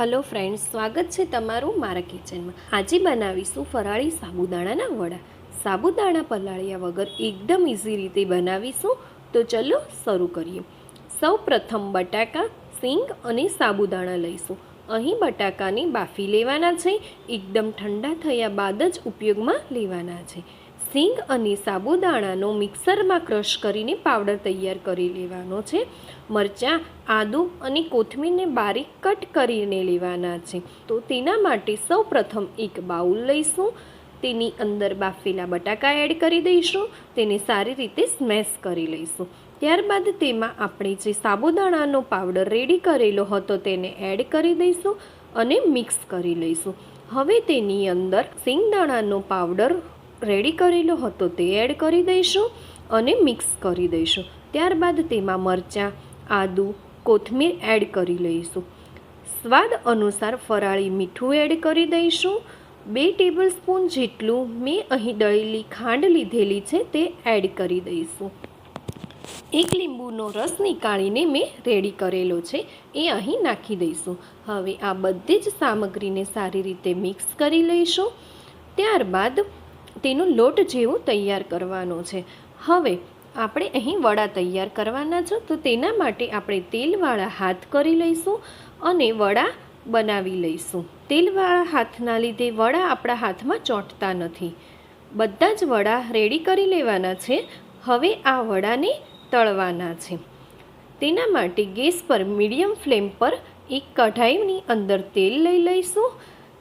Hello friends, સ્વાગત છે તમારું મારા કિચનમાં. આજે બનાવીશું ફરાળી સાબુદાણાના વડા. સાબુદાણા પલાળ્યા વગર એકદમ ઇઝી રીતે બનાવીશું. તો ચલો શરૂ કરીએ. સૌ પ્રથમ બટાકા, સિંગ અને સાબુદાણા લઈશું. અહીં બટાકાને બાફી લેવાના છે. એકદમ ઠંડા થયા બાદ જ ઉપયોગમાં લેવાના છે. સિંગ અને સાબુદાણાનો મિક્સરમાં ક્રશ કરીને પાવડર તૈયાર કરી લેવાનો છે. મરચાં, આદું અને કોથમીરને બારીક કટ કરીને લેવાના છે. તો તેના માટે સૌ એક બાઉલ લઈશું. તેની અંદર બાફેલા બટાકા એડ કરી દઈશું. તેને સારી રીતે સ્મેશ કરી લઈશું. ત્યારબાદ તેમાં આપણે જે સાબુદાણાનો પાવડર રેડી કરેલો હતો તેને એડ કરી દઈશું અને મિક્સ કરી લઈશું. હવે તેની અંદર સિંગદાણાનો પાવડર રેડી કરેલો હતો તે એડ કરી દઈશું અને મિક્સ કરી દઈશું. ત્યારબાદ તેમાં મરચાં, આદુ, કોથમીર એડ કરી લઈશું. સ્વાદ અનુસાર ફરાળી મીઠું એડ કરી દઈશું. બે ટેબલ સ્પૂન જેટલું મેં અહીં દળેલી ખાંડ લીધેલી છે તે એડ કરી દઈશું. એક લીંબુનો રસ નીકાળીને મેં રેડી કરેલો છે એ અહીં નાખી દઈશું. હવે આ બધી જ સામગ્રીને સારી રીતે મિક્સ કરી લઈશું. ત્યારબાદ તેનો લોટ જેવો તૈયાર કરવાનો છે. હવે, આપણે અહીં વડા તૈયાર કરવાના છે, તો તેના માટે આપણે તેલવાળા હાથ કરી લઈશું અને વડા બનાવી લઈશું. તેલવાળા હાથના લીધે વડા આપણા હાથમાં ચોંટતા નથી. બધા જ વડા રેડી કરી લેવાના છે. હવે આ વડાને તળવાના છે. તેના માટે ગેસ પર મીડિયમ ફ્લેમ પર એક કઢાઈની અંદર તેલ લઈ લઈશું.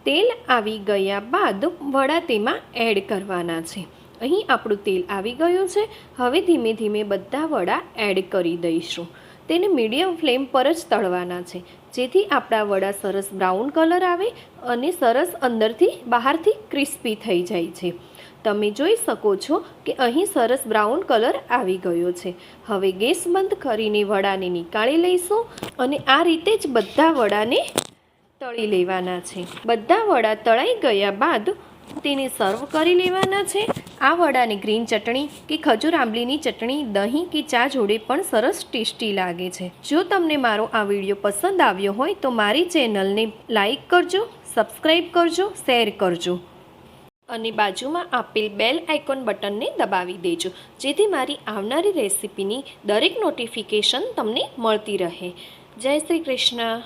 તેલ આવી ગયા બાદ વડા તેમાં એડ કરવાના છે. અહીં આપણું તેલ આવી ગયું છે. હવે ધીમે ધીમે બધા વડા એડ કરી દઈશું. તેને મીડિયમ ફ્લેમ પર જ તળવાના છે. જેથી આપણા વડા સરસ બ્રાઉન કલર આવે અને સરસ અંદરથી બહારથી ક્રિસ્પી થઈ જાય છે. તમે જોઈ શકો છો કે અહીં સરસ બ્રાઉન કલર આવી ગયો છે. હવે ગેસ બંધ કરીને વડાને નીકાળી લઈશું અને આ રીતે જ બધા વડાને તળી લેવાના છે. બધા વડા તળાઈ ગયા બાદ તેને સર્વ કરી લેવાના છે. આ વડાને ગ્રીન ચટણી કે ખજૂર આંબલીની ચટણી, દહીં કે ચા જોડે પણ સરસ ટેસ્ટી લાગે છે. જો તમને મારો આ વીડિયો પસંદ આવ્યો હોય તો મારી ચેનલને લાઈક કરજો સબસ્ક્રાઈબ કરજો શેર કરજો. અને બાજુમાં આપેલ બેલ આઇકોન બટનને દબાવી દેજો. જેથી મારી આવનારી રેસિપીની દરેક નોટિફિકેશન તમને મળતી રહે. જય શ્રી કૃષ્ણ.